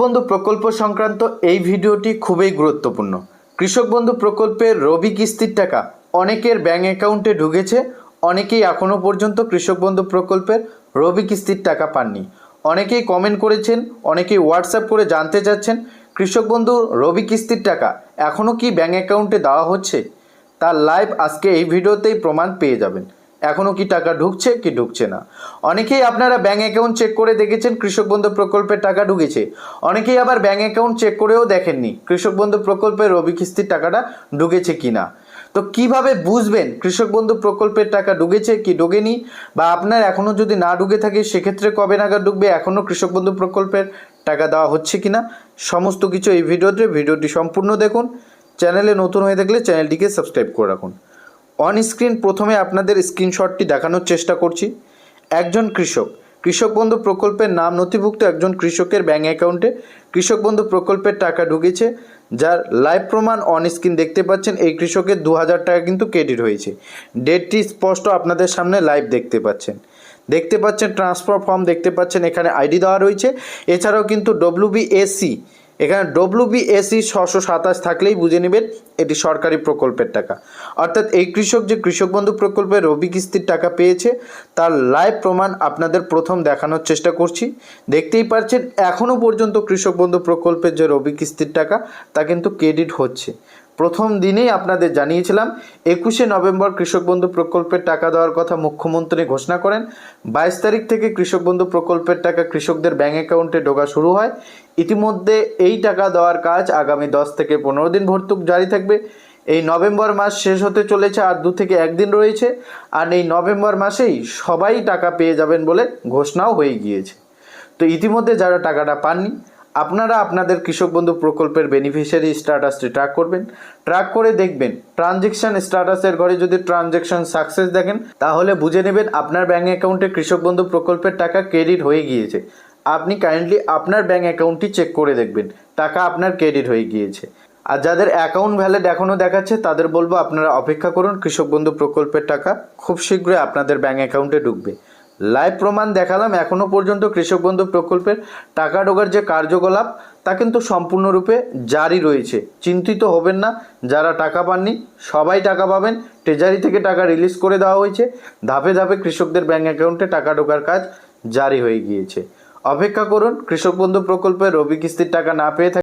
বন্ধু প্রকল্প সংক্রান্ত এই ভিডিওটি খুবই গুরুত্বপূর্ণ। কৃষক বন্ধু প্রকল্পের রবি কিস্তির টাকা অনেকের ব্যাংক অ্যাকাউন্টে ঢুকেছে, অনেকেই এখনও পর্যন্ত কৃষক বন্ধু প্রকল্পের রবি কিস্তির টাকা পাননি। অনেকেই কমেন্ট করেছেন, অনেকেই হোয়াটসঅ্যাপ করে জানতে চাচ্ছেন, কৃষক বন্ধু রবি কিস্তির টাকা এখনও কি ব্যাংক অ্যাকাউন্টে দেওয়া হচ্ছে? তার লাইভ আজকে এই ভিডিওতেই প্রমাণ পেয়ে যাবেন। এখনও কি টাকা ঢুকছে, কি ঢুকছে না। অনেকেই আপনারা ব্যাঙ্ক অ্যাকাউন্ট চেক করে দেখেছেন, কৃষক বন্ধু প্রকল্পের টাকা ঢুকেছে। অনেকেই আবার ব্যাঙ্ক অ্যাকাউন্ট চেক করেও দেখেননি, কৃষক বন্ধু প্রকল্পের রবি কিস্তির টাকাটা ঢুকেছে কি না। তো কীভাবে বুঝবেন কৃষক বন্ধু প্রকল্পের টাকা ঢুকেছে, কি ঢোকেনি? বা আপনার এখনও যদি না ঢুকে থাকে, সেক্ষেত্রে কবে নাগাদ ঢুকবে এখনও কৃষক বন্ধু প্রকল্পের টাকা দেওয়া হচ্ছে কি না? সমস্ত কিছু এই ভিডিওতে, ভিডিওটি সম্পূর্ণ দেখুন। চ্যানেলে নতুন হয়ে থাকলে চ্যানেলটিকে সাবস্ক্রাইব করে রাখুন। অন স্ক্রিন প্রথমে আপনাদের স্ক্রিনশটটি দেখানোর চেষ্টা করছি। একজন কৃষক। কৃষক বন্ধু প্রকল্পের নাম নথিভুক্ত একজন কৃষকের ব্যাঙ্ক অ্যাকাউন্টে কৃষক বন্ধু প্রকল্পের টাকা ঢুকেছে। যার লাইভ প্রমাণ অন স্ক্রিন দেখতে পাচ্ছেন। এই কৃষকের দু হাজার টাকা কিন্তু ক্রেডিট হয়েছে। ডেটটি স্পষ্ট আপনাদের সামনে লাইভ দেখতে পাচ্ছেন। দেখতে পাচ্ছেন ট্রান্সফার ফর্ম দেখতে পাচ্ছেন। এখানে আইডি দেওয়া রয়েছে। এছাড়াও কিন্তু ডব্লিউবিএসি এখানে ডব্লিউবিএসি ছশো সাতাশ থাকলেই বুঝে নেবেন এটি সরকারি প্রকল্পের টাকা। অর্থাৎ এই কৃষক যে কৃষক বন্ধু প্রকল্পে রবি কিস্তির টাকা পেয়েছে, তার লাইভ প্রমাণ আপনাদের প্রথম দেখানোর চেষ্টা করছি। দেখতেই পারছেন এখনও পর্যন্ত কৃষক বন্ধু প্রকল্পের যে রবি কিস্তির টাকা, তা কিন্তু ক্রেডিট হচ্ছে। প্রথম দিনেই আপনাদের জানিয়েছিলাম, একুশে নভেম্বর কৃষক বন্ধু প্রকল্পের টাকা দেওয়ার কথা মুখ্যমন্ত্রী ঘোষণা করেন। বাইশ তারিখ থেকে কৃষক বন্ধু প্রকল্পের টাকা কৃষকদের ব্যাঙ্ক অ্যাকাউন্টে ঢোকা শুরু হয়। ইতিমধ্যে এই টাকা দেওয়ার কাজ আগামী দশ থেকে পনেরো দিন ভর্তুক জারি থাকবে। এই নভেম্বর মাস শেষ হতে চলেছে, আর দু থেকে একদিন রয়েছে। আর এই নভেম্বর মাসেই সবাই টাকা পেয়ে যাবেন বলে ঘোষণাও হয়ে গিয়েছে। তো ইতিমধ্যে যারা টাকাটা পাননি আপনারা আপনাদের কৃষক বন্ধু প্রকল্পের বেনিফিশিয়ারি স্ট্যাটাসটি ট্র্যাক করবেন। ট্র্যাক করে দেখবেন ট্রানজেকশন স্ট্যাটাসের ঘরে যদি ট্রানজেকশন সাকসেস দেখেন, তাহলে বুঝে নেবেন আপনার ব্যাঙ্ক অ্যাকাউন্টে কৃষক বন্ধু প্রকল্পের টাকা ক্রেডিট হয়ে গিয়েছে। আপনি কাইন্ডলি আপনার ব্যাঙ্ক অ্যাকাউন্টটি চেক করে দেখবেন, টাকা আপনার ক্রেডিট হয়ে গিয়েছে। আর যাদের অ্যাকাউন্ট ভ্যালিড এখনও দেখাচ্ছে, তাদের বলব আপনারা অপেক্ষা করুন, কৃষক বন্ধু প্রকল্পের টাকা খুব শীঘ্রই আপনাদের ব্যাঙ্ক অ্যাকাউন্টে ঢুকবে। লাইভ প্রমাণ দেখালাম এখনও পর্যন্ত কৃষক বন্ধু প্রকল্পের টাকা ঢোকার যে কার্যকলাপ, তা কিন্তু সম্পূর্ণরূপে জারি রয়েছে। চিন্তিত হবেন না, যারা টাকা পাননি, সবাই টাকা পাবেন। ট্রেজারি থেকে টাকা রিলিজ করে দেওয়া হয়েছে। ধাপে ধাপে কৃষকদের ব্যাঙ্ক অ্যাকাউন্টে টাকা ঢোকার কাজ জারি হয়ে গিয়েছে। অপেক্ষা করুন, কৃষক বন্ধু প্রকল্পের রবি কিস্তির টাকা না পেয়ে